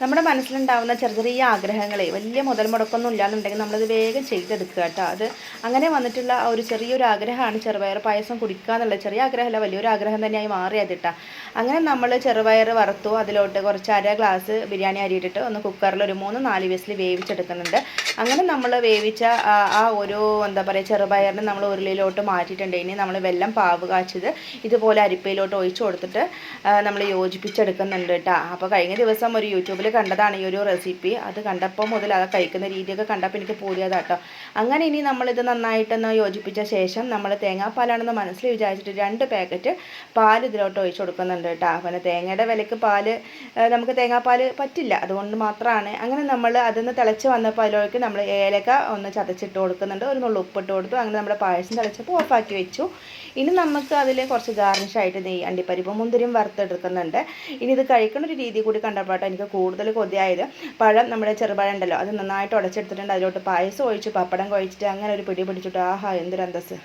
നമ്മുടെ മനസ്സിലുണ്ടാവുന്ന ചെറിയ ചെറിയ ആഗ്രഹങ്ങളെ വലിയ മുതൽ മുടക്കൊന്നും ഇല്ലാന്നുണ്ടെങ്കിൽ നമ്മളത് വേഗം ചെയ്തെടുക്കുക കേട്ടോ. അത് അങ്ങനെ വന്നിട്ടുള്ള ഒരു ചെറിയൊരു ആഗ്രഹമാണ് ചെറുപയർ പായസം കുടിക്കുക എന്നുള്ളത്. ചെറിയ ആഗ്രഹമല്ല വലിയൊരു ആഗ്രഹം തന്നെയായി മാറിയത് കേട്ടോ. അങ്ങനെ നമ്മൾ ചെറുപയർ വറുത്തു അതിലോട്ട് കുറച്ച് അര ഗ്ലാസ് ബിരിയാണി അരി ഇട്ടിട്ട് ഒന്ന് കുക്കറിൽ ഒരു മൂന്ന് നാല് വിസിൽ വേവിച്ചെടുക്കുന്നുണ്ട്. അങ്ങനെ നമ്മൾ വേവിച്ച ആ ഒരു എന്താ പറയുക ചെറുപയറിന് നമ്മൾ ഉരുളിയിലോട്ട് മാറ്റിയിട്ടുണ്ട്. ഇനി നമ്മൾ വെല്ലം പാവ് കാച്ചത് ഇതുപോലെ അരിപ്പയിലോട്ട് ഒഴിച്ചു കൊടുത്തിട്ട് നമ്മൾ യോജിപ്പിച്ചെടുക്കുന്നുണ്ട് കേട്ടോ. അപ്പോൾ കഴിഞ്ഞ ദിവസം ഒരു യൂട്യൂബിൽ കണ്ടതാണ് ഈ ഒരു റെസിപ്പി അത് കണ്ടപ്പോൾ മുതൽ അത് കഴിക്കുന്ന രീതിയൊക്കെ കണ്ടപ്പോൾ എനിക്ക് പൂതിയതാട്ടോ. അങ്ങനെ ഇനി നമ്മളിത് നന്നായിട്ടൊന്ന് യോജിപ്പിച്ച ശേഷം നമ്മൾ തേങ്ങാപ്പാലാണെന്ന് മനസ്സിൽ വിചാരിച്ചിട്ട് രണ്ട് പാക്കറ്റ് പാൽ ഇതിലോട്ട് ഒഴിച്ചു കൊടുക്കുന്നുണ്ട് കേട്ടോ. പിന്നെ തേങ്ങയുടെ വിലക്ക് ആ, നമുക്ക് തേങ്ങാപ്പാൽ പറ്റില്ല. അതുകൊണ്ട് മാത്രമാണ്. അങ്ങനെ നമ്മൾ അതൊന്ന് തിളച്ച് വന്നപ്പോൾ അതിലേക്ക് നമ്മൾ ഏലക്ക ഒന്ന് ചതച്ചിട്ട് കൊടുക്കുന്നുണ്ട്. ഒരു നുള്ളു ഉപ്പിട്ട് കൊടുത്തു. അങ്ങനെ നമ്മുടെ പായസം തിളച്ചപ്പോൾ ഓഫാക്കി വെച്ചു. ഇനി നമുക്ക് അതിൽ കുറച്ച് ഗാർണിഷായിട്ട് നെയ്യ് അണ്ടിപ്പരിപ്പ് മുന്തിരിയും വറുത്തെടുക്കുന്നുണ്ട്. ഇനി ഇത് കഴിക്കുന്ന ഒരു രീതി കൂടി കണ്ടപ്പോട്ടോ എനിക്ക് കൂടുതൽ കൊതിയായത്. പഴം നമ്മുടെ ചെറുപഴം ഉണ്ടല്ലോ അത് നന്നായിട്ട് ഉടച്ചെടുത്തിട്ടുണ്ട്. അതിലോട്ട് പായസം ഒഴിച്ച് പപ്പടം കഴിച്ചിട്ട് അങ്ങനെ ഒരു പിടി പിടിച്ചിട്ട് ആഹാ എന്തൊരു അന്തസ്